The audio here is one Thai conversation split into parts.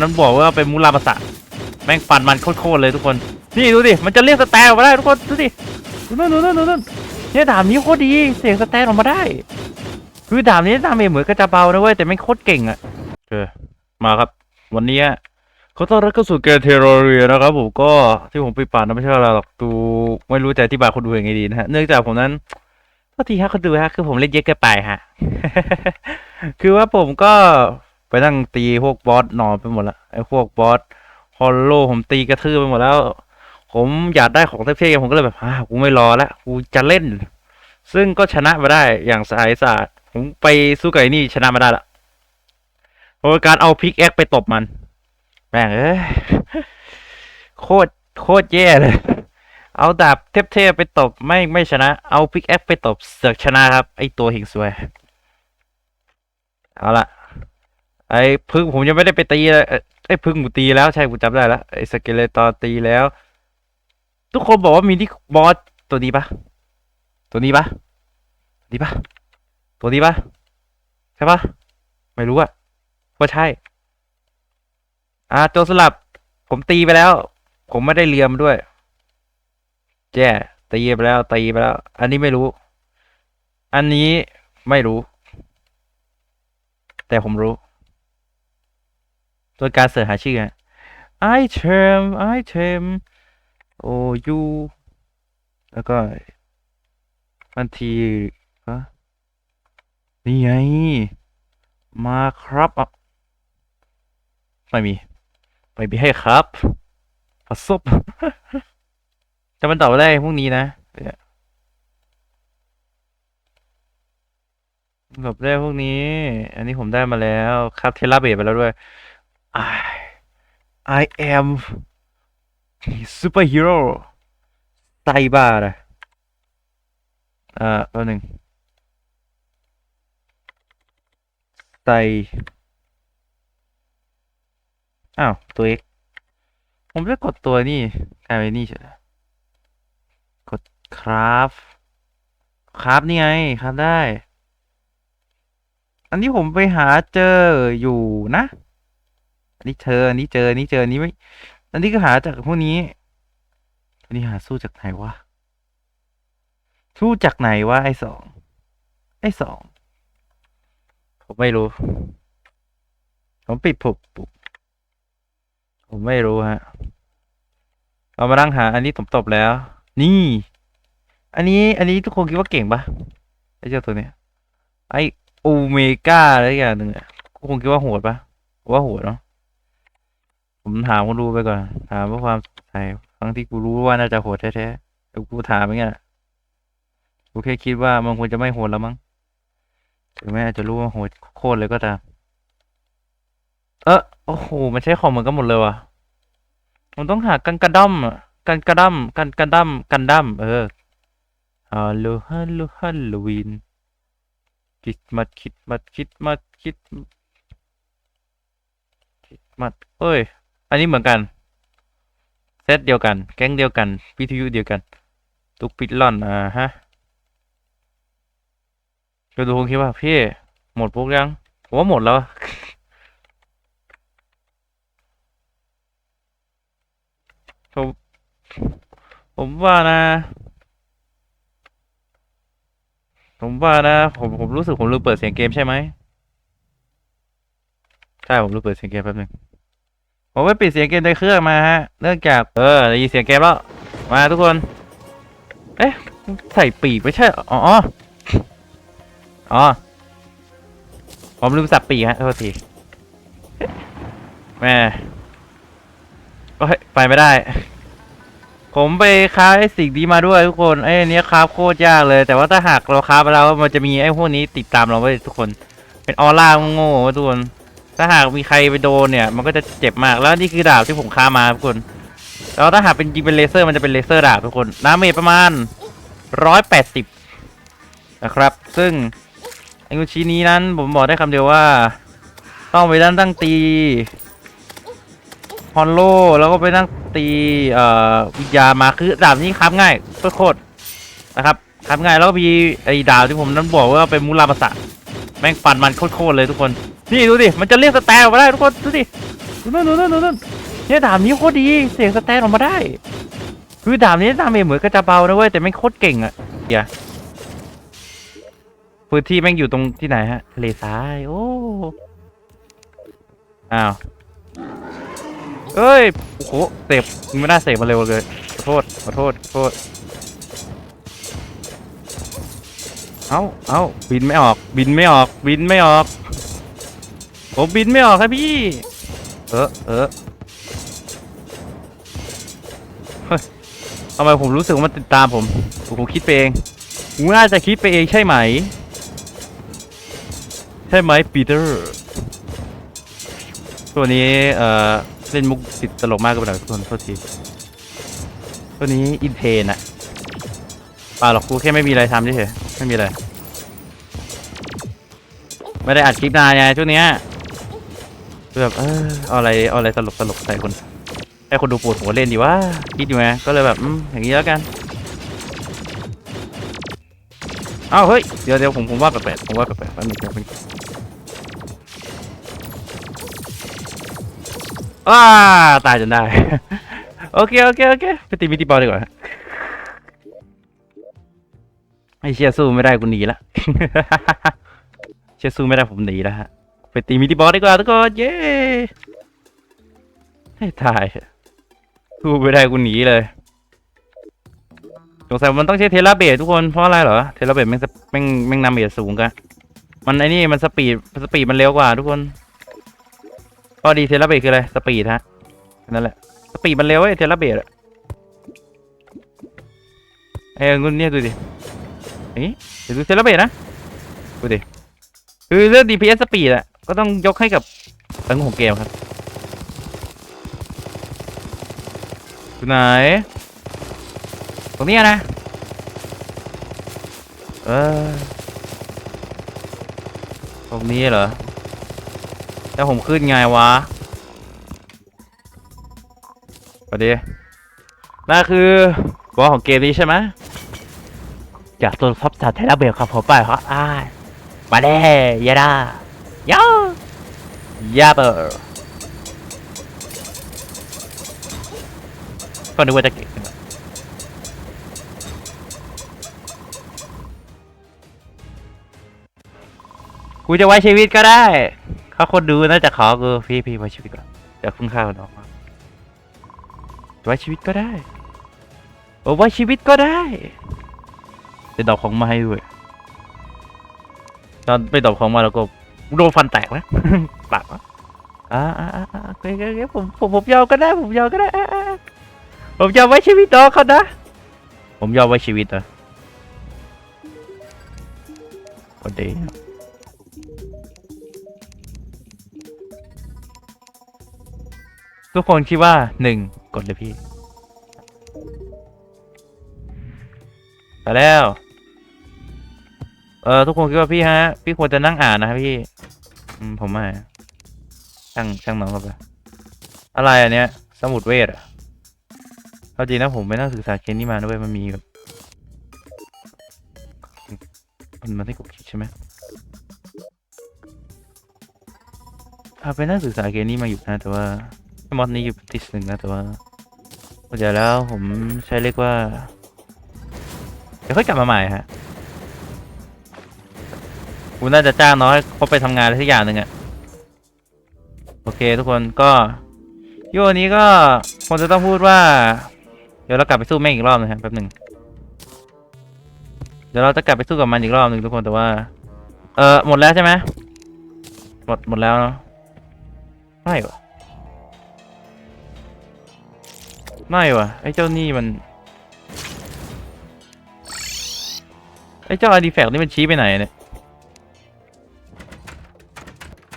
นั้นบอกว่าเป็นมูลาภาษาแม่งฟันมันโคตรๆเลยทุกคน นี่ดูดิ มันจะเรียกสแตนออกมาได้ทุกคน ดูดิ ดูนั่นดูนั่นดูนั่นเนี่ยดาบนี้โคตรดี เสียงสแตนออกมาได้ คือดาบนี้ดาเมจเหมือนกระจะเบานะเว้ย แต่ไม่งโคตรเก่งอะเออมาครับ วันนี้เขาต้อนรับเข้าสู่เกมเทโรเรียนะครับผมก็ที่ผมไปป่านนะไม่ใช่อะไรหรอกดูไม่รู้จะอธิบายคนดูยังไงดีนะฮะ เนื่องจากผมนั้นโทษทีฮะคนดูฮะคือผมเล่นเยอะเกินไปฮะ คือว่าผมก็ ไปนั่งตีพวกบอสนอนไปหมดละไอ้พวกบอสฮอลโลผมตีกระทืบไปหมดแล้ว ผมอยากได้ของเทพๆผมก็เลยแบบอ่ากูไม่รอแล้วกูจะเล่น ซึ่งก็ชนะมาได้อย่างสายสะอาดผมไปสู้กับไอ้นี่ชนะมาได้ละโดยการเอาพิกแอคไปตบมันแม่งเอ้ยโคตรโคตรแย่เลย เอาดาบเทพๆไปตบไม่ไม่ชนะ เอาพิกแอคไปตบเสือกชนะครับ ไอตัวหิงซวย เอาละ ไอ้พึ่งผมยังไม่ได้ไปตีเลยไอ้พึ่งกูตีแล้วใช่กูจำได้แล้วไอ้สเกเลตอนตีแล้ว ทุกคนบอกว่ามีที่บอสตัวนี้ปะตัวนี้ปะตัวนี้ปะตัวนี้ปะใช่ปะไม่รู้อะว่าใช่ อ่าโจสลับ ผมตีไปแล้ว ผมไม่ได้เลียมด้วย แจ้ตีไปแล้วตีไปแล้ว อันนี้ไม่รู้ อันนี้ไม่รู้ แต่ผมรู้ โดยการเสิร์ชหาชื่อฮะ item item โอยูแล้วก็บันทีฮะนี่ไง มาครับอะไม่มีไม่มีให้ครับประสบจะมันตอบได้พรุ่งนี้นะตอบได้พวกนี้ อันนี้ผมได้มาแล้ว ครับเทเลเบตไปแล้วด้วย I I am superhero ไตบ้าเลยอ่าตัวหนึ่งไตอ้าว ตัว X ผมจะกดตัวนี่กลายเป็นนี่เฉยกดคราฟคราฟนี่ไงคราฟได้ อันนี้ผมไปหาเจออยู่นะ นนี้เธอนนี้เจอนนี้เจอนนี้ไม่อันนี้ก็หาจากพวกนี้อันนี้หาสู้จากไหนวะสู้จากไหนวะไอ้สองไอ้สองผมไม่รู้ ผมปิดผุบปุบผมไม่รู้ฮะเรามานั่งหา อันนี้ผมตบแล้ว นี่ อันนี้ อันนี้ทุกคนคิดว่าเก่งปะไอ้เจ้าตัวเนี้ยไอโอเมก้าอะไรอย่างหนึ่งอะทุกคนคิดว่าโหดปะว่าโหดเนาะ ผมถามคนดูไปก่อน ถามเพื่อความใส่ทั้งที่กูรู้ว่าน่าจะโหดแท้ๆแต่กูถามอย่างเงี้ยกูแค่คิดว่ามันควรจะไม่โหดแล้วมั้งถึงแม้อาจจะรู้ว่าโหดโคตรเลยก็ตาม เออโอ้โหมันใช้ของเหมือนกันหมดเลยว่ะมันต้องหากันกระดั้มอะกันกระดั้มกันกระดั้มกันดั้มเออฮัลโหลฮัลโหลฮัลโลวีนคิดมัดคิดมัดคิดมัดคิดคิดมัดเอ้ย อันนี้เหมือนกันเซตเดียวกัน แก๊งเดียวกันวิทยุเดียวกัน ตุกปิดล่อนอ่าฮะก็ดูคงคิดว่าพี่หมดพวกยังผมว่าหมดแล้วผมผมว่านะ ผมว่านะ ผมผมรู้สึกผมลืมเปิดเสียงเกมใช่ไหมใช่ผมลืมเปิดเสียงเกมแป๊บนึง ผมไปปิดเสียงเกมในเครื่องมาฮะเนื่องจากเออได้ยินเสียงเกมแล้ว มาทุกคน เอ๊ะ ใส่ปีกไม่ใช่ อ๋อ อ๋อ ผมลืมสับปีกฮะโทษทีแม่โอ้ยไปไม่ได้ ผมไปค้าไอ้สิ่งนี้มาด้วยทุกคนไอ้อันเนี้ยคราโคตรยากเลย แต่ว่าถ้าหากเราคราไปแล้วมันจะมีไอ้พวกนี้ติดตามเราไว้ทุกคน เป็นออร่าโง่ทุกคน ถ้าหากมีใครไปโดนเนี่ย มันก็จะเจ็บมาก แล้วนี่คือดาบที่ผมค้ามาทุกคน แล้วถ้าหากเป็นจริงเป็นเลเซอร์มันจะเป็นเลเซอร์ดาบทุกคนน้ำเมจประมาณร้อยแปดสิบนะครับ ซึ่งไอ้กุชินี้นั้นผมบอกได้คำเดียวว่า ต้องไปนั่งตั้งตีฮอนโลแล้วก็ไปนั่งตีเอ่อวิญญาณมาคือดาบนี้ครับง่ายโคตรนะครับครับง่ายแล้วก็มีไอ้ดาบที่ผมนั้นบอกว่าเป็นมูลาภาษาแม่งฟันมันโคตรเลยทุกคน นี่ดูดิมันจะเรียกสแตนออกมาได้ทุกคนดูดิดูนั่นดูนั่นดูนั่นเนี่ยดาบนี้โคตรดีเสียงสแตนออกมาได้ คือดาบนี้ดาเมจเหมือนกระจะเบานะเว้ยแต่แม่โคตรเก่งอะเดี๋ยวพื้นที่แม่งอยู่ตรงที่ไหนฮะทะเลทรายโอ้อ้าวเอ้ยโอ้โหเสพไม่น่าเสพมาเร็วเลยขอโทษขอโทษขอโทษเอ้าเอ้าบินไม่ออก บินไม่ออก บินไม่ออก ผมบินไม่ออกครับพี่ เออเออทำไมผมรู้สึกว่ามันติดตามผม ผมคิดไปเองผมน่าจะคิดไปเองใช่ไหม ใช่ไหมปีเตอร์ ตัวนี้ เอ่อ เล่นมุกติดตลกมากกับหน่อยทุกคนโทษที ตัวนี้อินเทนอะป่าหรอกกูแค่ไม่มีอะไรทำเฉยๆไม่มีอะไร ไม่ได้อัดคลิปนานไงช่วงเนี้ย แบบเออเอาอะไรเอาอะไรตลกตลกใส่คนให้คนดูปวดหัวเล่นดีว่าคิดอยู่ไงก็เลยแบบอย่างนี้แล้วกันเอ้าเฮ้ยเดี๋ยวเดี๋ยวผมผมว่าแปลกๆผมว่าแปลกๆแป๊บนึงแป๊บนึงอ้าตายจนได้ โอเคโอเคโอเคไปตีมิติบอลดีกว่าไอเชียสู้ไม่ได้กูหนีละ เชื่อสู้ไม่ได้ผมหนีแล้วฮะ ไปตีมิติบอสดีกว่าทุกคนเย้ให้ตายสู้ไม่ได้กูหนีเลยสงสัยมันต้องใช้เทเลเบททุกคนเพราะอะไรเหรอเทเลเบทแม่งแม่งแม่งนำเบทสูงกันมันไอ้นี่มันสปีดสปีดมันเร็วกว่าทุกคนข้อดีเทเลเบทคืออะไรสปีดฮะนั่นแหละสปีดมันเร็วไอ้เทเลเบทอะไอ้เงุนเนี่ยดูดิเอ้ยเดี๋ยวดูเทเลเบทนะดูดิคือเรื่อง DPS speed อะ ก็ต้องยกให้กับเรื่องของเกมครับอยู่ไหน ตรงนี้นะ เออ ตรงนี้เหรอ แล้วผมขึ้นไงวะประเดี๋ยวนั่นคือบอสของเกมนี้ใช่ไหมอยากตัวท็อปจากเทลเบลครับผมไปครับอ้ามาเด้ยาดายา ยาเบอร์ก็นึกว่าจะเก่งขึ้นกูจะไว้ชีวิตก็ได้ถ้าคนดูน่าจะขอกูพี่พี่ไว้ชีวิตก่อนเดี๋ยวเพิ่งเข้าน้องมาไว้ชีวิตก็ได้โอ้ไว้ชีวิตก็ได้ เป็นดอกของไม้ด้วยตอนไปตบของมาแล้วก็โดนฟันแตกนะ ปากวะอ่าอ่าอ่าอ่าโอเคโอเคโอเคผมผมผมยอมก็ได้ ผมยอมก็ได้อ่าอ่าผมยอมไว้ชีวิตน้องเขานะ ผมยอมไว้ชีวิตนะพอดีทุกคนคิดว่าหนึ่งกดเลยพี่ไปแล้ว เออทุกคนคิดว่าพี่ฮะ พี่ควรจะนั่งอ่านนะครับพี่ อืมผมไม่ ช่างช่างน้องเข้าไป อะไรอันเนี้ย สมุดเวทอะเอาจริงนะผมไปนั่งศึกษาเคสนี้มาด้วยมันมีแบบมันมันได้กดคิดใช่ไหมเอาไปนั่งศึกษาเคสนี้มาอยู่นะแต่ว่ามอดนี้อยู่ติดหนึ่งนะแต่ว่าเดี๋ยวแล้วผมใช้เรียกว่า เดี๋ยวค่อยกลับมาใหม่ฮะกูน่าจะจ้างน้อยเขาไปทำงานอะไรสักอย่างหนึ่งอะ โอเคทุกคนก็ยวันนี้ก็คงจะต้องพูดว่า เดี๋ยวเรากลับไปสู้แม่งอีกรอบนึงครับแป๊บหนึ่งเดี๋ยวเราจะกลับไปสู้กับมันอีกรอบหนึ่งทุกคนแต่ว่า เออหมดแล้วใช่ไหมหมดหมดแล้วเนาะไม่วะไม่วะไอ้เจ้านี่มันไอ้เจ้าอาร์ดีแฟกนี่มันชี้ไปไหนเนี่ย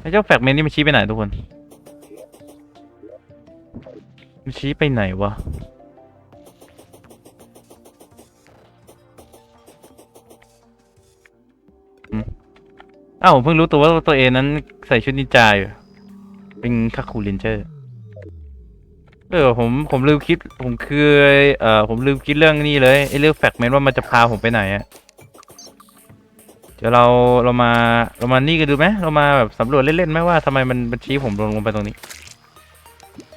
ไอ้เจ้าแฟกเมนนี่มันชี้ไปไหนทุกคน มันชี้ไปไหนวะ อ้าวผมเพิ่งรู้ตัวว่าตัวเองนั้นใส่ชุดนินจาอยู่ เป็นคาคูเลนเจอร์เออผมผมลืมคิด ผมคือเอ่อผมลืมคิดเรื่องนี้เลยไอ้เรื่องแฟกเมนว่ามันจะพาผมไปไหนอะเดี๋ยวเราเรามาเรามานี่กันดูไหมเรามาแบบสำรวจเล่นๆไหมว่าทำไมมันมันชี้ผมลงลงไปตรงนี้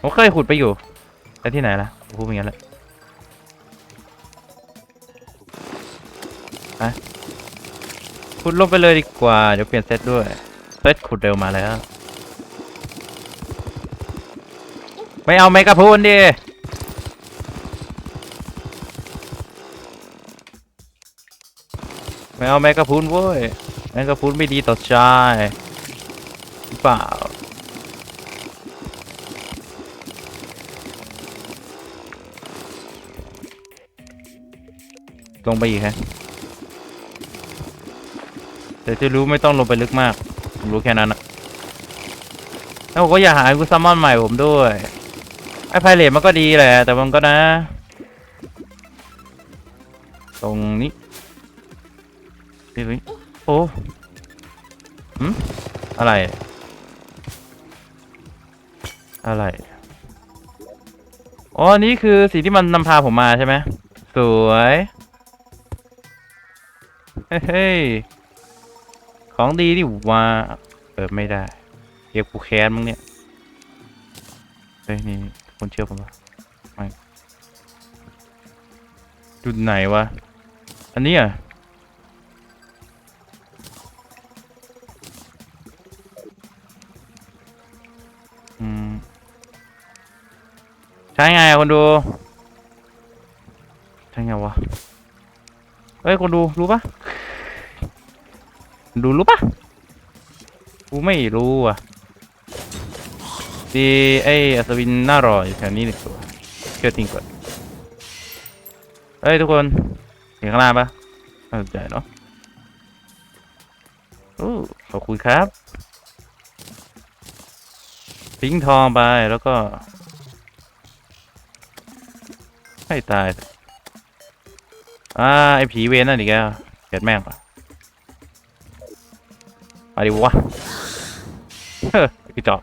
ผมเคยขุดไปอยู่ แต่ที่ไหนล่ะพูดอย่างนั้นแหละอะขุดลงไปเลยดีกว่า เดี๋ยวเปลี่ยนเซตด้วย เซตขุดเร็วมาแล้ว ไม่เอาไมกะพูนดิ ไม่เอาแมกกาพูนเว้ยแมกกาพูนไม่ดีต่อใจหรือเปล่า ลงไปอีกฮะแต่จะรู้ไม่ต้องลงไปลึกมาก ผมรู้แค่นั้นอะแล้วผมก็อยากหากุซัมมอนใหม่ผมด้วย ไอ้ไพเรตมันก็ดีแหละ แต่มันก็นะ ตรงนี้เฮ้ยโอ้หืมอะไร อะไร อ๋อ นี่คือสิ่งที่มันนำพาผมมาใช่ไหม สวย เฮ้ย ของดีดิว่าเปิดไม่ได้เก็บกูแค้นมึงเนี่ยเฮ้ยนี่คนเชื่อผมปะไม่จุดไหนวะ อันนี้อะอืมใช่ไงคนดูใช่ไงวะ เฮ้ยคนดูรู้ปะ ดูรู้ปะกูไม่รู้อะดีไออัศวินน่ารออยู่แถวนี้หนึ่งตัวเชื่อทิ้งก่อนเฮ้ยทุกคนเห็นข้างล่างปะน่าสนใจเนาะโอ้ขอบคุณครับทิ้งทองไปแล้วก็ ให้ตาย อ่า ไอผีเวนนั่นอีกแล้วเกิดแม่งปะ ไปดิวะเฮ้ยกระจอก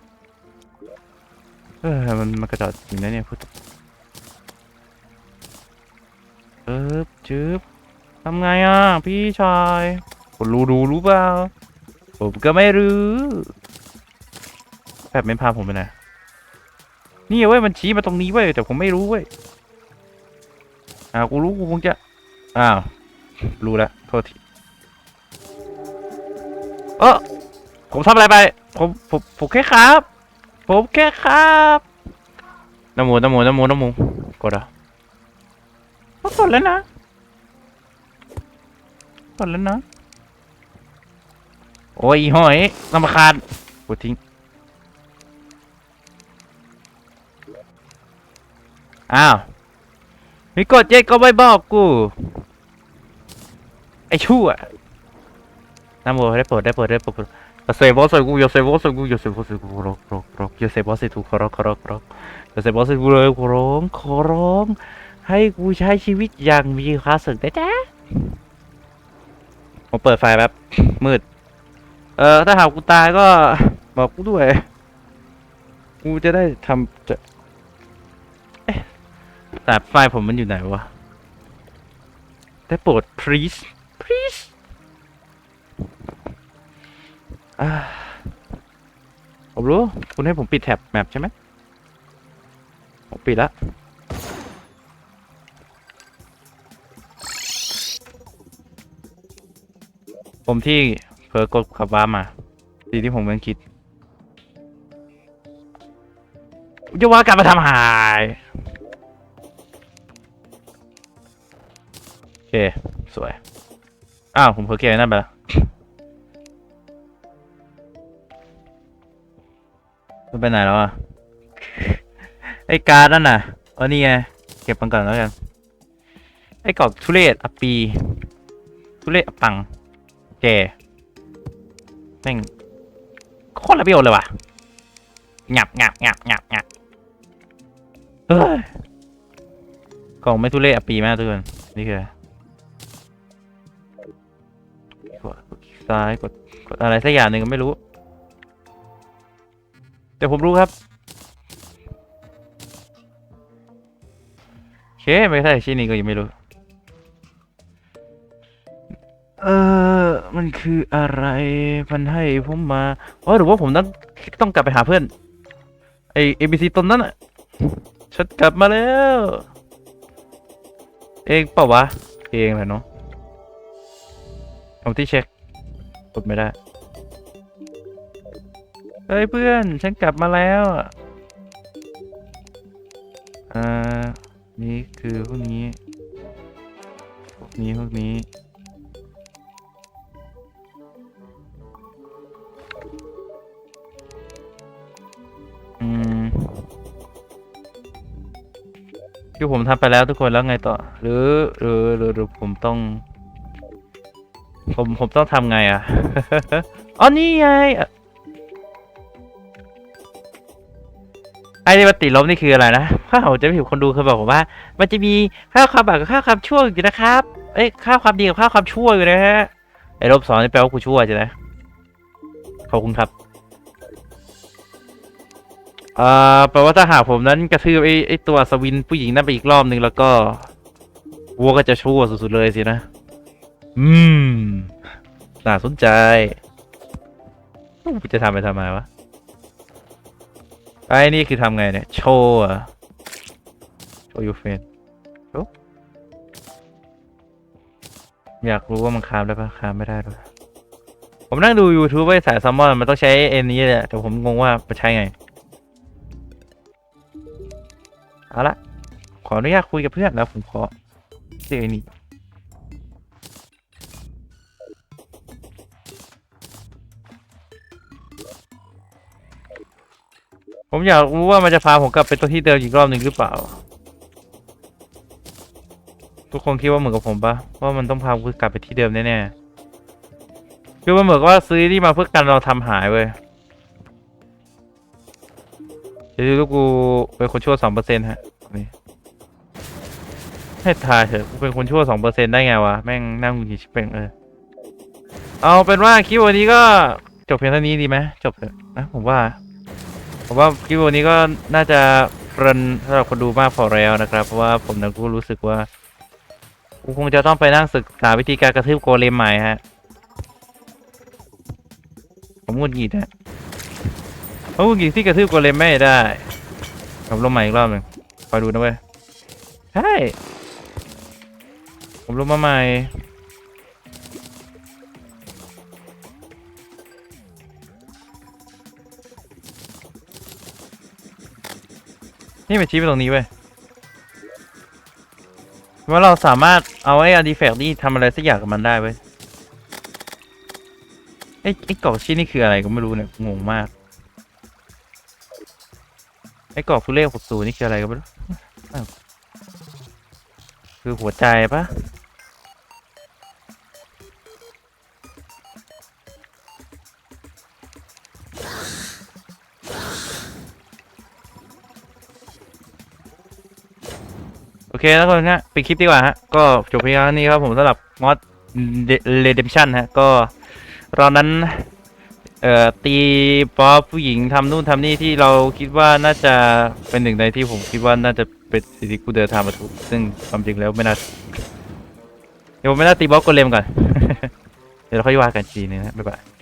เออมันมันกระจอกจริงนะเนี่ยพูดจึ๊บจึ๊บทำไงอะ พี่ชายคุณรู้รู้รู้เปล่า ผมก็ไม่รู้แบบไม่พาผมไปไหนนี่เว้ยมันชี้มาตรงนี้เว้ยแต่ผมไม่รู้เว้ยอ่ากูรู้กูคงจะอ้าวรู้แล้วโทษที เออผมทำอะไรไป ผมผมผมแค่ครับ ผมแค่ครับน้ำมูน้ำมูน้ำมูน้ำมูกดอะกดแล้วนะกดแล้วนะ โอ้ยหอยลำคาญกดทิ้ง อ้าวมีกดเย็ดก็ไม่บอกกู ไอ้ชั่ว น้ำโมได้โปรดได้โปรดได้โปรดอย่าเซบอสใส่กูอย่าเซบอสใส่กูอย่าเซบอสใส่กูร้องร้องร้องยเซบอสใส่กูขอร้องขอร้องขอร้องอย่าเซบอสใส่กูเลยขอร้องขอร้อง ให้กูใช้ชีวิตอย่างมีความสุขได้จ้ะผมเปิดไฟแบบมืด เออถ้าหากกูตายก็บอกกูด้วย กูจะได้ทำจะเอ๊ะแต่ไฟผมมันอยู่ไหนวะ ได้โปรด please please ผมรู้ คุณให้ผมปิดแท็บแมปใช่ไหมผมปิดละผมที่เผลอกดขับว้ามาสิ่งที่ผมกำลังคิดจะว่ากลับมาทำหายโอเค สวย อ้าว ผมเผลอเกมนั่นไปแล้ว มันไปไหนแล้วอะไอ้การ์ดนั่นน่ะเออนี่ไงเก็บมันก่อนแล้วกันไอ้กรอบทุเรศอปีทุเรศอปังแกแม่งโคตรระเบียวเลยว่ะงับงับงับงับงับเฮ้ยกล่องไม่ทุเรศอปีมากทุกคนนี่คือกดกดซ้ายกดกดอะไรสักอย่างหนึ่งก็ไม่รู้ แต่ผมรู้ครับโอเคไม่ใช่ชิ้นนี้ก็ยังไม่รู้ เออมันคืออะไรมันให้ผมมาอ๋อหรือว่าผมต้องต้องกลับไปหาเพื่อน ไอเอบีซีตนนั้นอะฉันกลับมาแล้ว เองเปล่าวะ เองแหละเนาะเอาที่เช็คกดไม่ได้ เฮ้ยเพื่อนฉันกลับมาแล้วอะอ่านี่คือพวกนี้พวกนี้พวกนี้อืมคือผมทำไปแล้วทุกคนแล้วไงต่อ หรือหรือหรือหรือผมต้อง ผมผมต้องทำไงอะอ๋อนี่ไง ไอ้ที่มันติดลบนี่คืออะไรนะถ้าผมจะไม่ผิดคนดูเคยบอกผมว่า มันจะมีค่าความบาปกับค่าความชั่วอยู่นะครับ เอ้ยค่าความดีกับค่าความชั่วอยู่นะฮะไอ้ลบสองนี่แปลว่ากูชั่วใช่ไหมขอบคุณครับอ่าแปลว่าถ้าหากผมนั้นกระทืบไอ้ไอ้ตัวอัศวินผู้หญิงนั่นไปอีกรอบหนึ่งแล้วก็วัวก็จะชั่วสุดๆเลยสินะ อืม น่าสนใจ จะทำไปทำไมวะ ไอ้นี่คือทำไงเนี่ย โชว์อะโชว์ยูเฟนอยากรู้ว่ามันคามได้ปะคามไม่ได้ด้วยผมนั่งดู YouTube ไว้สายซัมมอนมันต้องใช้เอ็นนี้แหละ แต่ผมงงว่ามันใช้ไง เอาละขออนุญาตคุยกับเพื่อนแล้วผมขอเจอนี่ ผมอยากรู้ว่ามันจะพาผมกลับไปตัวที่เดิมอีกรอบหนึ่งหรือเปล่า ทุกคนคิดว่าเหมือนกับผมปะว่ามันต้องพากูกลับไปที่เดิมแน่ๆคือมันเหมือนกับว่าซื้อที่มาเพื่อกันเราทำหายเว้ยเดี๋ยวดูกกูเป็นคนชั่วสองเปอร์เซ็นต์ฮะนี่ให้ทายเถอะกูเป็นคนชั่วสองเปอร์เซ็นต์ได้ไงวะแม่งนั่งหงุดหงิดชิบเป่งเออเอาเป็นว่าคลิปวันนี้ก็จบเพียงเท่านี้ดีไหมจบเถอะนะผมว่า ผมว่าคลิปวันนี้ก็น่าจะเพลินสำหรับคนดูมากพอแล้วนะครับ เพราะว่าผมนะกูรู้สึกว่ากูคงจะต้องไปนั่งศึกษาวิธีการกระทืบโกเลมใหม่ฮะ ผมหงุดหงิดฮะผมหงุดหงิดที่กระทืบโกเลมไม่ได้ผมลงใหม่อีกรอบหนึ่งคอยดูนะเว้ยใช่ผมลงมาใหม่ นี่มันชี้ไปตรงนี้เว้ยว่าเราสามารถเอาไอ้อาร์ติแฟกต์นี่ทำอะไรสักอย่างกับมันได้เว้ยไอ้ไอ้กรอกชิ้นนี่คืออะไรก็ไม่รู้เนี่ยงงมาก ไอ้กรอบฟูเลขหกศูนย์นี่คืออะไรก็ไม่รู้คือหัวใจปะ เคแล้วก็นะปิดคลิปดีกว่าฮะ ก็จบเพียงเท่านี้ครับผมสำหรับมอดเรด e มชั่นฮะ ก็เรานั้น เอ่อ ตีป๊อปผู้หญิงทำนู่นทำนี่ที่เราคิดว่าน่าจะเป็นหนึ่งในที่ผมคิดว่าน่าจะเป็นสิ่งที่กูเดินทางมาถูก ซึ่งความจริงแล้วไม่น่าเดี๋ยวผมไม่น่าตีบล็อกโกเลมก่อน เดี๋ยวเราค่อยว่ากันทีนึงนะบ๊ายบาย